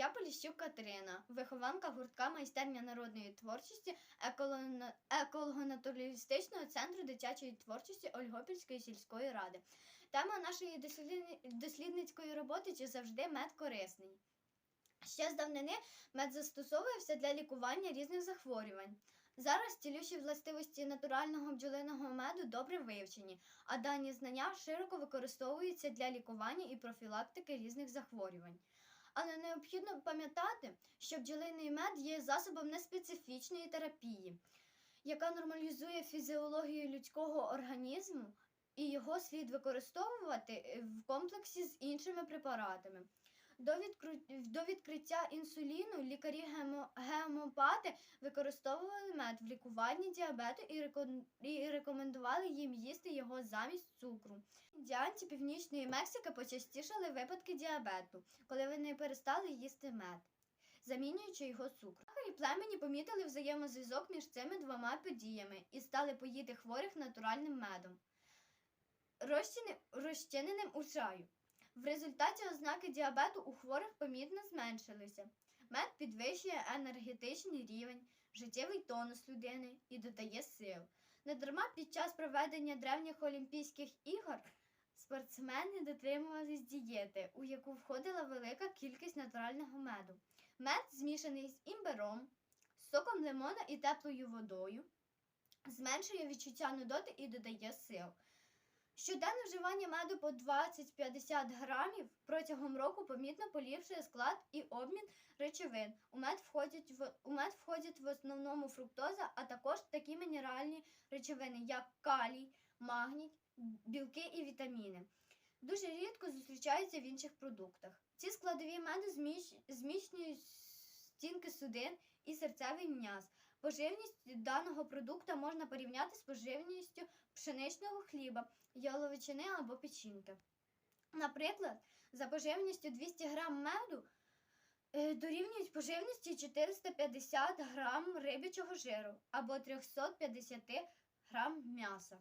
Я Поліщук Катерина, вихованка гуртка майстерня народної творчості еколого-натуралістичного центру дитячої творчості Ольгопільської сільської ради. Тема нашої дослідницької роботи чи завжди мед корисний. Ще з давнини мед застосовувався для лікування різних захворювань. Зараз цілющі властивості натурального бджолиного меду добре вивчені, а дані знання широко використовуються для лікування і профілактики різних захворювань. Але необхідно пам'ятати, що бджолиний мед є засобом неспецифічної терапії, яка нормалізує фізіологію людського організму, і його слід використовувати в комплексі з іншими препаратами. До, відкриття інсуліну лікарі гемо- гемопати використовували мед в лікуванні діабету і, рекомендували їм їсти його замість цукру. Індіанці Північної Мексики почастішали випадки діабету, коли вони перестали їсти мед, замінюючи його цукром. І племені помітили взаємозв'язок між цими двома подіями і стали поїти хворих натуральним медом, розчиненим у чаю. В результаті ознаки діабету у хворих помітно зменшилися. Мед підвищує енергетичний рівень, життєвий тонус людини і додає сил. Недарма під час проведення древніх Олімпійських ігор спортсмени дотримувались дієти, у яку входила велика кількість натурального меду. Мед змішаний з імбиром, соком лимона і теплою водою, зменшує відчуття нудоти і додає сил. Щоденне вживання меду по 20-50 грамів протягом року помітно поліпшує склад і обмін речовин. У мед входять в у мед входять в основному фруктоза, а також такі мінеральні речовини, як калій, магній, білки і вітаміни. Дуже рідко зустрічаються в інших продуктах. Ці складові меду зміщ... зміцнюють стінки судин і серцевий м'яз. Поживність даного продукту можна порівняти з поживністю пшеничного хліба, яловичини або печінки. Наприклад, за поживністю 200 грам меду е, дорівнюють поживності 450 грам рибячого жиру або 350 грам м'яса.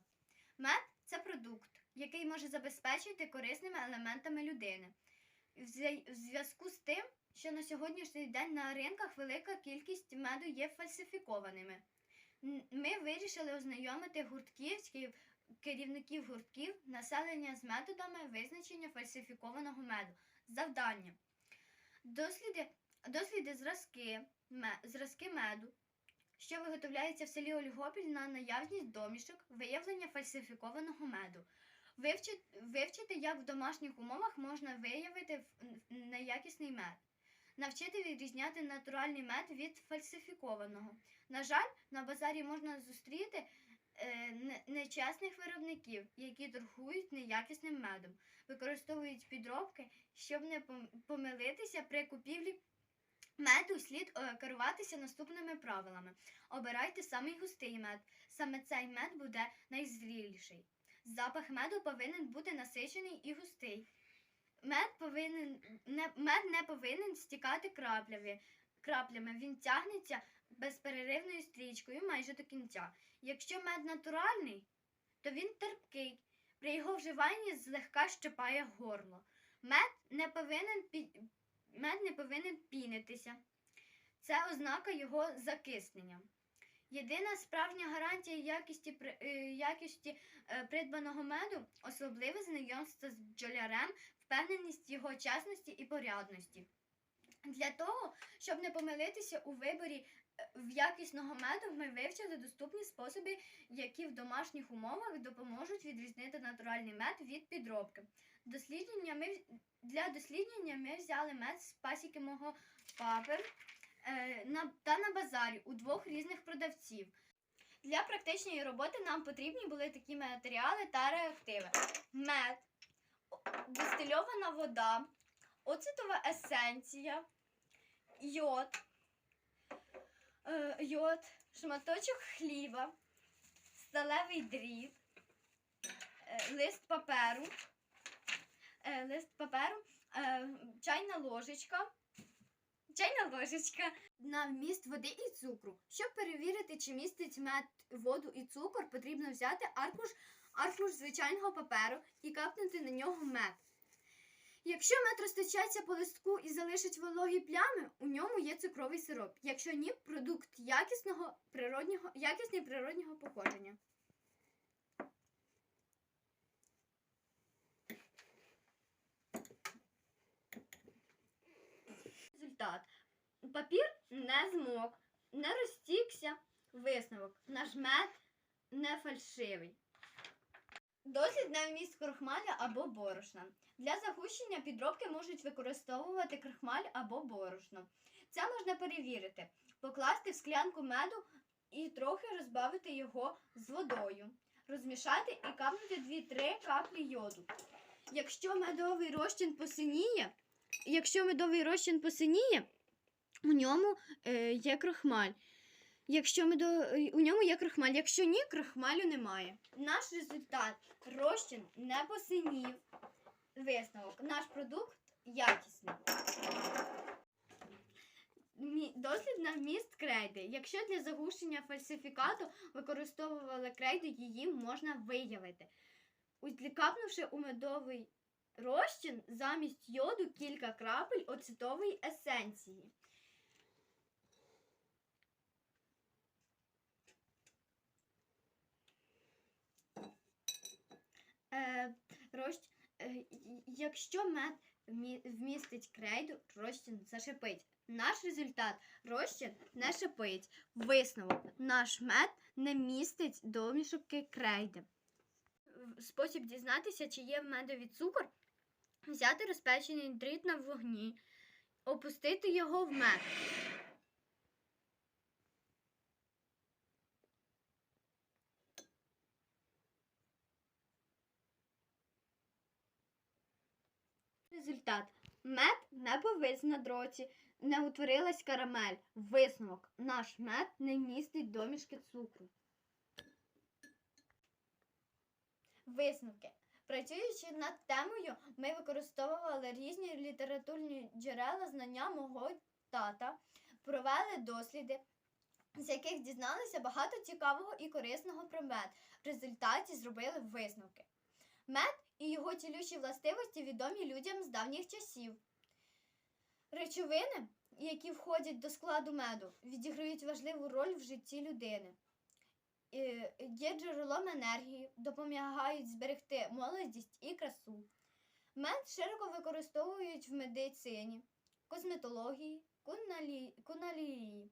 Мед це продукт, який може забезпечити корисними елементами людини. В зв'язку з тим, що на сьогоднішній день на ринках велика кількість меду є фальсифікованими. Ми вирішили ознайомити гуртківських керівників гуртків населення з методами визначення фальсифікованого меду. Завдання. Досліди, досліди зразки, ме- зразки меду, що виготовляється в селі Ольгопіль на наявність домішок, виявлення фальсифікованого меду. Вивчити, вивчити, як в домашніх умовах можна виявити неякісний мед. Навчити відрізняти натуральний мед від фальсифікованого. На жаль, на базарі можна зустріти е, нечесних виробників, які торгують неякісним медом, використовують підробки, щоб не помилитися при купівлі меду, слід е, керуватися наступними правилами. Обирайте самий густий мед. Саме цей мед буде найзріліший. Запах меду повинен бути насичений і густий. Мед повинен не, мед не повинен стікати краплями. краплями. Він тягнеться безперервною стрічкою майже до кінця. Якщо мед натуральний, то він терпкий. При його вживанні злегка щипає горло. Мед не повинен, пі... мед не повинен пінитися. Це ознака його закиснення. Єдина справжня гарантія якості, при- е, якості е, придбаного меду особливе знайомство з бджолярем, впевненість його чесності і порядності. Для того, щоб не помилитися у виборі е, в якісного меду, ми вивчили доступні способи, які в домашніх умовах допоможуть відрізнити натуральний мед від підробки. Дослідження ми, для дослідження ми взяли мед з пасіки мого папи та на базарі у двох різних продавців. Для практичної роботи нам потрібні були такі матеріали та реактиви: мед, дистильована вода, оцитова есенція, йод, е, йод, шматочок хліба, сталевий дріт, е, лист паперу, е, лист паперу, е, чайна ложечка. Чайна ложечка на вміст води і цукру. Щоб перевірити, чи містить мед воду і цукор, потрібно взяти аркуш, аркуш звичайного паперу і капнути на нього мед. Якщо мед розтечеться по листку і залишить вологі плями, у ньому є цукровий сироп. Якщо ні, продукт якісного природнього, якісний природнього походження. Результат. Папір не змок, не розтікся. Висновок. Наш мед не фальшивий. Дослід на вміст крохмаля або борошна. Для загущення підробки можуть використовувати крохмаль або борошно. Це можна перевірити, покласти в склянку меду і трохи розбавити його з водою. Розмішати і капнути 2-3 каплі йоду. Якщо медовий розчин посиніє, якщо медовий розчин посиніє, у ньому е, є крохмаль. Якщо медо... е, у ньому є крохмаль, якщо ні, крохмалю немає. Наш результат розчин не посинів. Висновок. Наш продукт якісний. Дослід на вміст крейди. Якщо для заглушення фальсифікату використовували крейду, її можна виявити. Капнувши у медовий розчин замість йоду кілька крапель оцетової есенції. Е, розч... е, якщо мед вмістить крейду, розчин зашипить. Наш результат розчин не шипить. Висновок. Наш мед не містить домішки крейди. В- Спосіб дізнатися, чи є в медові цукор, взяти розпечений дріт на вогні, опустити його в мед. Результат. Мед не повис на дроті, не утворилась карамель. Висновок. Наш мед не містить домішки цукру. Висновки. Працюючи над темою, ми використовували різні літературні джерела знання мого тата, провели досліди, з яких дізналися багато цікавого і корисного про мед. В результаті зробили висновки. Мед і його цілющі властивості відомі людям з давніх часів. Речовини, які входять до складу меду, відіграють важливу роль в житті людини. Є джерелом енергії, допомагають зберегти молодість і красу. Мед широко використовують в медицині, косметології, куналі... куналії.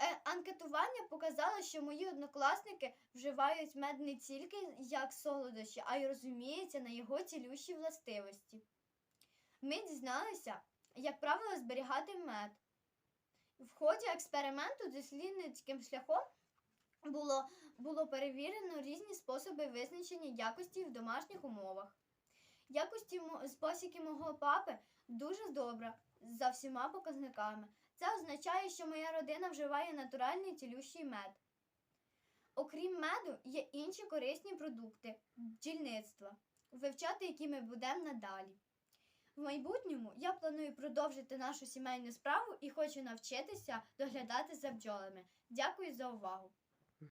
Е, анкетування показало, що мої однокласники вживають мед не тільки як солодощі, а й розуміються на його цілющі властивості. Ми дізналися, як правило зберігати мед. В ході експерименту дослідницьким шляхом було, було перевірено різні способи визначення якості в домашніх умовах. Якості посіки мого папи дуже добра за всіма показниками. Це означає, що моя родина вживає натуральний цілющий мед. Окрім меду, є інші корисні продукти бджільництва, вивчати які ми будемо надалі. В майбутньому я планую продовжити нашу сімейну справу і хочу навчитися доглядати за бджолами. Дякую за увагу!